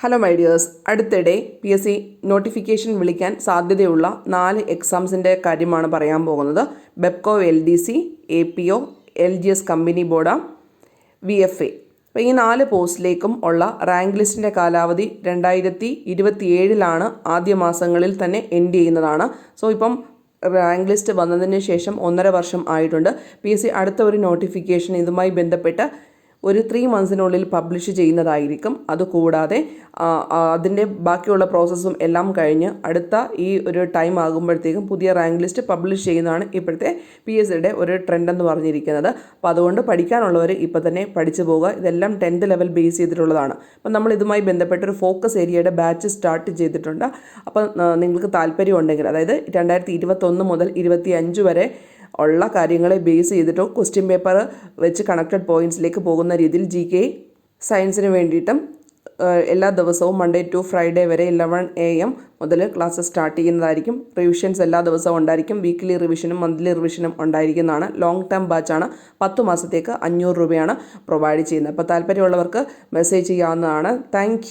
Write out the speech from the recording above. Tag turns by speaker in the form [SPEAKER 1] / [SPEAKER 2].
[SPEAKER 1] Hello my dears അടുത്തിടെ P S C notification വിളിക്കാൻ സാധ്യതയുള്ള നാല് എക്സാംസിന്റെ കാര്യമാണ് പറയാൻ പോകുന്നത്. Bevco L D C A P O L G S company board V F A അപ്പോൾ ഈ നാല് പോസ്റ്റിലേക്കും ഉള്ള റാങ്ക് ലിസ്റ്റിന്റെ കാലാവധി രണ്ടായിരത്തി ഇരുപത്തിയേഴിലാണ് ആദ്യ മാസങ്ങളിൽ തന്നെ എൻഡ് ചെയ്യുന്നതാണ്. സോ ഇപ്പം റാങ്ക് ലിസ്റ്റ് വന്നതിന് ശേഷം ഒന്നര വർഷം ആയിട്ടുണ്ട്. പി എസ് സി അടുത്ത ഒരു നോട്ടിഫിക്കേഷൻ ഇതുമായി ബന്ധപ്പെട്ട് ഒരു ത്രീ മന്ത്സിനുള്ളിൽ പബ്ലിഷ് ചെയ്യുന്നതായിരിക്കും. അതുകൂടാതെ അതിന്റെ ബാക്കിയുള്ള പ്രോസസ്സും എല്ലാം കഴിഞ്ഞ് അടുത്ത ഈ ഒരു ടൈം ആകുമ്പോഴത്തേക്കും പുതിയ റാങ്ക് ലിസ്റ്റ് പബ്ലിഷ് ചെയ്യുന്നതാണ് ഇപ്പോഴത്തെ പി എസ് സിയുടെ ഒരു ട്രെൻഡ് എന്ന് പറഞ്ഞിരിക്കുന്നത്. അപ്പോൾ അതുകൊണ്ട് പഠിക്കാനുള്ളവർ ഇപ്പോൾ തന്നെ പഠിച്ചു പോവുക. ഇതെല്ലാം ടെൻത്ത് ലെവൽ ബേസ് ചെയ്തിട്ടുള്ളതാണ്. അപ്പം നമ്മൾ ഇതുമായി ബന്ധപ്പെട്ട ഒരു ഫോക്കസ് ഏരിയയുടെ ബാച്ച് സ്റ്റാർട്ട് ചെയ്തിട്ടുണ്ട്. അപ്പം നിങ്ങൾക്ക് താല്പര്യമുണ്ടെങ്കിൽ അതായത് രണ്ടായിരത്തി ഇരുപത്തൊന്ന് മുതൽ ഇരുപത്തി അഞ്ച് വരെ ഉള്ള കാര്യങ്ങളെ ബേസ് ചെയ്തിട്ടോ ക്വസ്റ്റ്യൻ പേപ്പർ വെച്ച് കണക്റ്റഡ് പോയിന്റ്സിലേക്ക് പോകുന്ന രീതിയിൽ ജി കെ സയൻസിന് വേണ്ടിയിട്ടും എല്ലാ ദിവസവും മൺഡേ ടു ഫ്രൈഡേ വരെ ഇലവൺ എ എം മുതൽ ക്ലാസ് സ്റ്റാർട്ട് ചെയ്യുന്നതായിരിക്കും. റിവിഷൻസ് എല്ലാ ദിവസവും ഉണ്ടായിരിക്കും. വീക്കിലി റിവിഷനും മന്ത്ലി റിവിഷനും ഉണ്ടായിരിക്കുന്നതാണ്. ലോങ് ടേം ബാച്ചാണ് പത്ത് മാസത്തേക്ക് അഞ്ഞൂറ് രൂപയാണ് പ്രൊവൈഡ് ചെയ്യുന്നത്. അപ്പോൾ താല്പര്യമുള്ളവർക്ക് മെസ്സേജ് ചെയ്യാവുന്നതാണ്. താങ്ക്